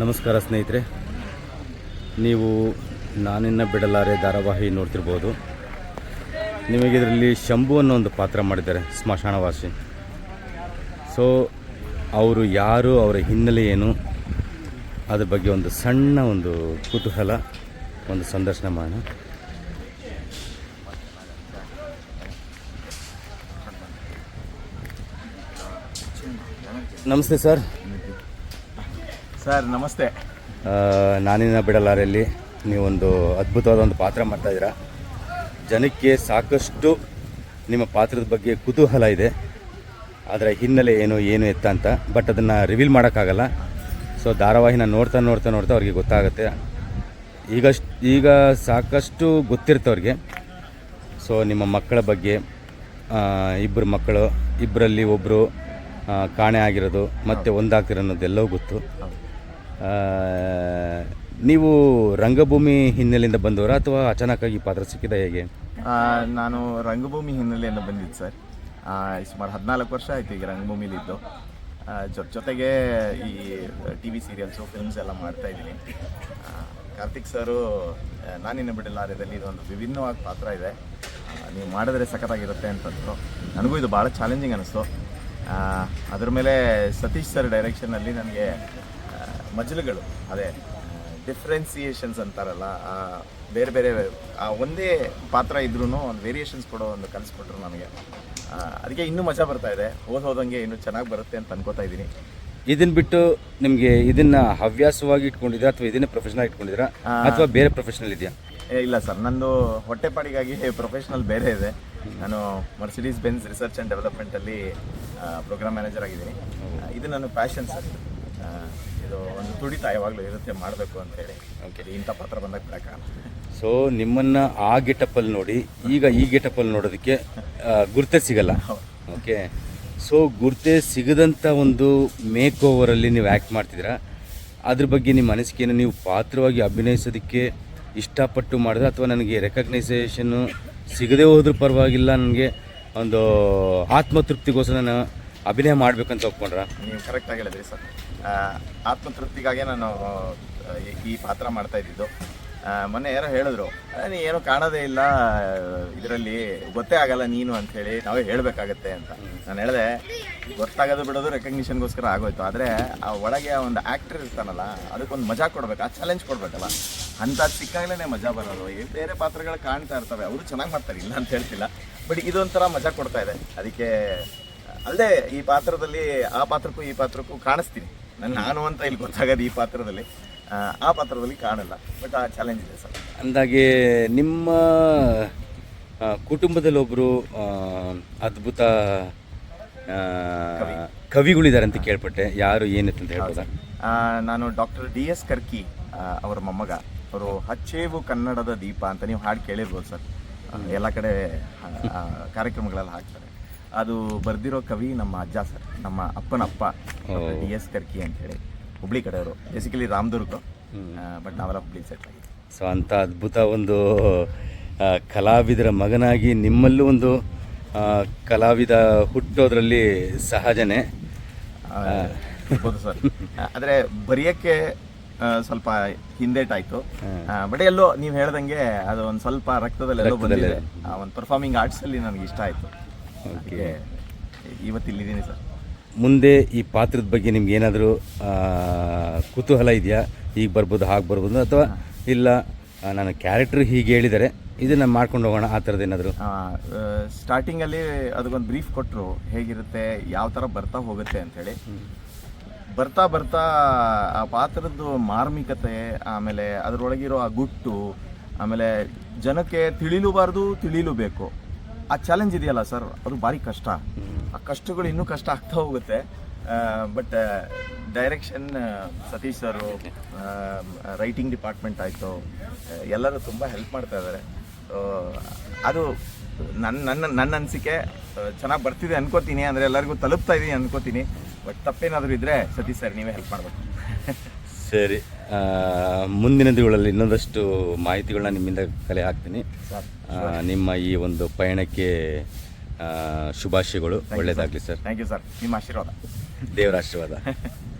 ನಮಸ್ಕಾರ ಸ್ನೇಹಿತರೆ. ನೀವು ನಾನಿನ್ನ ಬಿಡಲಾರೆ ಧಾರಾವಾಹಿ ನೋಡ್ತಿರ್ಬೋದು. ನಿಮಗೆ ಇದರಲ್ಲಿ ಶಂಭು ಅನ್ನೋ ಒಂದು ಪಾತ್ರ ಮಾಡಿದ್ದಾರೆ ಸ್ಮಶಾನವಾಸಿ. ಸೊ ಅವರು ಯಾರು, ಅವರ ಹಿನ್ನೆಲೆ ಏನು, ಅದ್ರ ಬಗ್ಗೆ ಒಂದು ಸಣ್ಣ ಒಂದು ಕುತೂಹಲ, ಒಂದು ಸಂದರ್ಶನ ಮಾಡೋಣ. ನಮಸ್ತೆ ಸರ್. ಸರ್, ನಮಸ್ತೆ. ನಾನಿನ ನಾನಿನ್ನ ಬಿಡಲಾರೆಯಲ್ಲಿ ನೀವೊಂದು ಅದ್ಭುತವಾದ ಒಂದು ಪಾತ್ರ ಮಾಡ್ತಾ ಇದ್ದೀರಾ. ಜನಕ್ಕೆ ಸಾಕಷ್ಟು ನಿಮ್ಮ ಪಾತ್ರದ ಬಗ್ಗೆ ಕುತೂಹಲ ಇದೆ. ಅದರ ಹಿನ್ನೆಲೆ ಏನು ಏನು ಎತ್ತ ಅಂತ, ಬಟ್ ಅದನ್ನು ರಿವೀಲ್ ಮಾಡೋಕ್ಕಾಗಲ್ಲ. ಸೊ ಧಾರಾವಾಹಿನ ನೋಡ್ತಾ ನೋಡ್ತಾ ನೋಡ್ತಾ ಅವ್ರಿಗೆ ಗೊತ್ತಾಗುತ್ತೆ. ಈಗಷ್ಟು, ಈಗ ಸಾಕಷ್ಟು ಗೊತ್ತಿರ್ತವ್ರಿಗೆ ಸೊ ನಿಮ್ಮ ಮಕ್ಕಳ ಬಗ್ಗೆ ಇಬ್ಬರು ಮಕ್ಕಳು ಇಬ್ಬರಲ್ಲಿ ಒಬ್ಬರು ಕಾಣೆ ಆಗಿರೋದು, ಮತ್ತು ಒಂದಾಗ್ತಿರೋ ಅನ್ನೋದೆಲ್ಲವೂ ಗೊತ್ತು. ನೀವು ರಂಗಭೂಮಿ ಹಿನ್ನೆಲೆಯಿಂದ ಬಂದವರ ಅಥವಾ ಅಚಾನಕ್ಕಾಗಿ ಪಾತ್ರ ಸಿಕ್ಕಿದ ಹೇಗೆ? ನಾನು ರಂಗಭೂಮಿ ಹಿನ್ನೆಲೆಯಿಂದ ಬಂದಿದ್ದು ಸರ್. ಸುಮಾರು ಹದಿನಾಲ್ಕು ವರ್ಷ ಆಯಿತು ಈಗ ರಂಗಭೂಮಿಲಿದ್ದು ಜೊತೆ ಜೊತೆಗೆ ಈ ಟಿ ವಿ ಸೀರಿಯಲ್ಸು ಫಿಲ್ಮ್ಸ್ ಎಲ್ಲ ಮಾಡ್ತಾ ಇದ್ದೀನಿ. ಕಾರ್ತಿಕ್ ಸರು ಬಿಡಲ್ಲ, ಆರ್ಯದಲ್ಲಿ ಇದೊಂದು ವಿಭಿನ್ನವಾದ ಪಾತ್ರ ಇದೆ. ನೀವು ಮಾಡಿದ್ರೆ ಸಖತ್ತಾಗಿರುತ್ತೆ ಅಂತಂದರು ನನಗೂ ಇದು ಭಾಳ ಚಾಲೆಂಜಿಂಗ್ ಅನ್ನಿಸ್ತು ಅದ್ರ ಮೇಲೆ ಸತೀಶ್ ಸರ್ ಡೈರೆಕ್ಷನಲ್ಲಿ ನನಗೆ ಮಜಲುಗಳು ಅದೇ ಡಿಫ್ರೆನ್ಸಿಯೇಷನ್ಸ್ ಅಂತಾರಲ್ಲ ಬೇರೆ ಬೇರೆ ಆ ಒಂದೇ ಪಾತ್ರ ಇದ್ರೂ ಒಂದು ವೇರಿಯೇಷನ್ಸ್ ಕೊಡೋ ಒಂದು ಕಲಿಸ್ಕೊಟ್ರು ನನಗೆ ಅದಕ್ಕೆ ಇನ್ನೂ ಮಜಾ ಬರ್ತಾ ಇದೆ. ಓದ್ ಹೋದಂಗೆ ಇನ್ನೂ ಚೆನ್ನಾಗಿ ಬರುತ್ತೆ ಅಂತ ಅನ್ಕೋತಾ ಇದ್ದೀನಿ. ಇದನ್ನ ಬಿಟ್ಟು ನಿಮಗೆ ಇದನ್ನ ಹವ್ಯಾಸವಾಗಿ ಇಟ್ಕೊಂಡಿದ್ದೀರಾ ಅಥವಾ ಇದನ್ನೇ ಪ್ರೊಫೆಷನಲ್ ಇಟ್ಕೊಂಡಿದ್ದೀರಾ ಅಥವಾ ಬೇರೆ ಪ್ರೊಫೆಷನಲ್ ಇದೆಯಾ? ಇಲ್ಲ ಸರ್ ನಂದು ಹೊಟ್ಟೆಪಾಡಿಗಾಗಿ ಪ್ರೊಫೆಷನಲ್ ಬೇರೆ ಇದೆ. ನಾನು ಮರ್ಸಿಡೀಸ್ ಬೆನ್ಸ್ ರಿಸರ್ಚ್ ಆ್ಯಂಡ್ ಡೆವಲಪ್ಮೆಂಟಲ್ಲಿ ಪ್ರೋಗ್ರಾಮ್ ಮ್ಯಾನೇಜರ್ ಆಗಿದ್ದೀನಿ. ಇದು ನನ್ನ ಪ್ಯಾಷನ್ ಸರ್. ಇದು ಒಂದು ತುಡಿತ ಯಾವಾಗಲೂ ಇರುತ್ತೆ ಮಾಡಬೇಕು ಅಂತ ಹೇಳಿ. ಓಕೆ ಇಂಥ ಪಾತ್ರ ಬಂದಾಗ ಬಿಡೋಕ್ಕಾಗಲ್ಲ ಸೊ ನಿಮ್ಮನ್ನ ಆ ಗೆಟಪ್ಪಲ್ಲಿ ನೋಡಿ ಈಗ ಈ ಗೆಟಪ್ಪಲ್ಲಿ ನೋಡೋದಕ್ಕೆ ಗುರುತೇ ಸಿಗಲ್ಲ. ಓಕೆ ಸೊ ಗುರ್ತೆ ಸಿಗದಂಥ ಒಂದು ಮೇಕ್ ಓವರಲ್ಲಿ ನೀವು ಆ್ಯಕ್ಟ್ ಮಾಡ್ತಿದ್ದೀರಾ? ಅದ್ರ ಬಗ್ಗೆ ನಿಮ್ಮ ಅನಿಸಿಕೆಯನ್ನು ನೀವು ಪಾತ್ರವಾಗಿ ಅಭಿನಯಿಸೋದಕ್ಕೆ ಇಷ್ಟಪಟ್ಟು ಮಾಡಿದ್ರೆ ಅಥವಾ ನನಗೆ ರೆಕಗ್ನೈಸೇಷನ್ನು ಸಿಗದೇ ಹೋದ್ರೂ ಪರವಾಗಿಲ್ಲ ನನಗೆ ಒಂದು ಆತ್ಮತೃಪ್ತಿಗೋಸ್ಕರ ನಾನು ಅಭಿನಯ ಮಾಡಬೇಕಂತ ಒಪ್ಕೊಂಡ್ರ? ನೀವು ಕರೆಕ್ಟಾಗಿ ಹೇಳಿದ್ರಿ ಸರ್. ಆತ್ಮತೃಪ್ತಿಗಾಗೆ ನಾನು ಈ- ಪಾತ್ರ ಮಾಡ್ತಾ ಇದ್ದಿದ್ದು. ಮೊನ್ನೆ ಯಾರೋ ಹೇಳಿದ್ರು "ಆ, ನೀ ಏನೋ ಕಾಣೋದೇ ಇಲ್ಲ ಇದರಲ್ಲಿ ಗೊತ್ತೇ ಆಗಲ್ಲ ನೀನು ಅಂತ ಹೇಳಿ ನಾವೇ ಹೇಳಬೇಕಾಗತ್ತೆ ಅಂತ. ನಾನು ಹೇಳಿದೆ ಗೊತ್ತಾಗೋದು ಬಿಡೋದು ರೆಕಗ್ನಿಷನ್ಗೋಸ್ಕರ ಆಗೋಯ್ತು. ಆದರೆ ಆ ಒಳಗೆ ಒಂದು ಆ್ಯಕ್ಟರ್ ಇರ್ತಾನಲ್ಲ ಅದಕ್ಕೊಂದು ಮಜಾ ಕೊಡ್ಬೇಕು ಆ ಚಾಲೆಂಜ್ ಕೊಡ್ಬೇಕಲ್ಲ. ಅಂಥದ್ದು ಸಿಕ್ಕಾಗಲೇ ಮಜಾ ಬರೋದು. ಬೇರೆ ಪಾತ್ರಗಳು ಕಾಣ್ತಾ ಇರ್ತವೆ ಅವರು ಚೆನ್ನಾಗಿ ಮಾಡ್ತಾರೆ ಇಲ್ಲ ಅಂತ ಹೇಳ್ತಿಲ್ಲ. ಬಟ್ ಇದೊಂಥರ ಮಜಾ ಕೊಡ್ತಾ ಇದೆ. ಅದಕ್ಕೆ ಅಲ್ಲದೆ ಈ ಪಾತ್ರದಲ್ಲಿ ಆ ಪಾತ್ರಕ್ಕೂ ಈ ಪಾತ್ರಕ್ಕೂ ಕಾಣಿಸ್ತೀನಿ. ನನ್ನ ನಾನು ಅಂತ ಇಲ್ಲಿ ಗೊತ್ತಾಗೋದು ಈ ಪಾತ್ರದಲ್ಲಿ. ಆ, ಪಾತ್ರದಲ್ಲಿ ಕಾಣಲ್ಲ. ಬಟ್ ಆ ಚಾಲೆಂಜ್ ಇದೆ ಸರ್. ಅಂದಾಗೆ ನಿಮ್ಮ ಕುಟುಂಬದಲ್ಲಿ ಒಬ್ಬರು ಅದ್ಭುತ ಕವಿಗಳಿದ್ದಾರೆ ಅಂತ ಕೇಳ್ಪಟ್ಟೆ. ಯಾರು ಏನಿತ್ತು ಅಂತ ಹೇಳ್ಬೋದಾ? ನಾನು ಡಾಕ್ಟರ್ ಡಿ ಎಸ್ ಕರ್ಕಿ ಅವರ ಮೊಮ್ಮಗ. ಅವರು ಹಚ್ಚೇವು ಕನ್ನಡದ ದೀಪ ಅಂತ ನೀವು ಹಾಡು ಕೇಳಿರ್ಬೋದು ಸರ್. ಎಲ್ಲ ಕಡೆ ಕಾರ್ಯಕ್ರಮಗಳಲ್ಲಿ ಹಾಕ್ತಾರೆ. ಅದು ಬರ್ದಿರೋ ಕವಿ ನಮ್ಮ ಅಜ್ಜ ಸರ್ ನಮ್ಮ ಅಪ್ಪನ ಅಪ್ಪ ಡಿ ಎಸ್ ಕರ್ಕಿ ಅಂತ ಹೇಳಿ ಹುಬ್ಳಿ ಕಡೆಯವರು. ಬೇಸಿಕಲಿ ರಾಮದುರ್ಗ ಬಟ್ ನಾವೆಲ್ಲ ಹುಬ್ಳಿ ಸೆಟ್ಲ್ ಆಗಿದೆ ಸೊ ಅಂಥ ಅದ್ಭುತ ಒಂದು ಕಲಾವಿದರ ಮಗನಾಗಿ ನಿಮ್ಮಲ್ಲೂ ಒಂದು ಕಲಾವಿದ ಹುಟ್ಟೋದ್ರಲ್ಲಿ ಸಹಜನೇ. ಹೌದು ಸರ್. ಆದರೆ ಬರೆಯೋಕ್ಕೆ ಸ್ವಲ್ಪ ಹಿಂದೇಟ್ ಆಯ್ತು ಬಟ್ ಎಲ್ಲೋ ನೀವು ಹೇಳ್ದಂಗೆ ಅದು ಒಂದು ಸ್ವಲ್ಪ ರಕ್ತದಲ್ಲಿ. ಎಲ್ಲೋ ಬಂದಿದೆ ಒಂದು ಪರ್ಫಾರ್ಮಿಂಗ್ ಆರ್ಟ್ಸಲ್ಲಿ ನನಗೆ ಇಷ್ಟ ಆಯಿತು. ಅದಕ್ಕೆ ಇವತ್ತು ಇಲ್ಲಿದ್ದೀನಿ ಸರ್. ಮುಂದೆ ಈ ಪಾತ್ರದ ಬಗ್ಗೆ ನಿಮ್ಗೆ ಏನಾದರೂ ಕುತೂಹಲ ಇದೆಯಾ? ಹೀಗೆ ಬರ್ಬೋದು ಹಾಗೆ ಬರ್ಬೋದು ಅಥವಾ ಇಲ್ಲ ನನ್ನ ನಾನು ಕ್ಯಾರೆಕ್ಟರ್ ಹೀಗೆ ಹೇಳಿದರೆ ಇದನ್ನು ಮಾಡ್ಕೊಂಡು ಹೋಗೋಣ ಆ ಥರದ್ದು ಏನಾದರೂ? ಸ್ಟಾರ್ಟಿಂಗಲ್ಲಿ ಅದಕ್ಕೊಂದು ಬ್ರೀಫ್ ಕೊಟ್ಟರು ಹೇಗಿರುತ್ತೆ ಯಾವ ಥರ ಬರ್ತಾ ಹೋಗುತ್ತೆ ಅಂಥೇಳಿ. ಬರ್ತಾ ಬರ್ತಾ ಆ ಪಾತ್ರದ್ದು ಮಾರ್ಮಿಕತೆ ಆಮೇಲೆ ಅದರೊಳಗಿರೋ ಆ ಗುಟ್ಟು ಆಮೇಲೆ ಜನಕ್ಕೆ ತಿಳಿಲೂಬಾರ್ದು ತಿಳಿಲೂ ಬೇಕು. ಆ ಚಾಲೆಂಜ್ ಇದೆಯಲ್ಲ ಸರ್ ಅದು ಭಾರಿ ಕಷ್ಟ. ಆ ಕಷ್ಟಗಳು ಇನ್ನೂ ಕಷ್ಟ ಆಗ್ತಾ ಹೋಗುತ್ತೆ. But direction Satish sir writing department ಆಯಿತು. ಎಲ್ಲರೂ ತುಂಬ ಹೆಲ್ಪ್ ಮಾಡ್ತಾ ಇದ್ದಾರೆ. ಅದು ನನ್ನ ನನ್ನ ನನ್ನ ಅನಿಸಿಕೆ ಚೆನ್ನಾಗಿ ಬರ್ತಿದೆ ಅನ್ಕೋತೀನಿ, ಅಂದರೆ ಎಲ್ಲರಿಗೂ ತಲುಪ್ತಾ ಇದೀನಿ ಅನ್ಕೋತೀನಿ. ಬಟ್ ತಪ್ಪೇನಾದರೂ ಇದ್ದರೆ ಸತೀಶ್ ಸರ್ ನೀವೇ ಹೆಲ್ಪ್ ಮಾಡಬೇಕು. ಸರಿ ಮುಂದಿನ ದಿನಗಳಲ್ಲಿ ಇನ್ನೊಂದಷ್ಟು ಮಾಹಿತಿಗಳನ್ನ ನಿಮ್ಮಿಂದ ಕಲೆ ಹಾಕ್ತೀನಿ. ನಿಮ್ಮ ಈ ಒಂದು ಪಯಣಕ್ಕೆ ಶುಭಾಶಯಗಳು. ಒಳ್ಳೆಯದಾಗಲಿ ಸರ್ ಥ್ಯಾಂಕ್ ಯು ಸರ್ ನಿಮ್ಮ ಆಶೀರ್ವಾದ. ದೇವರ ಆಶೀರ್ವಾದ.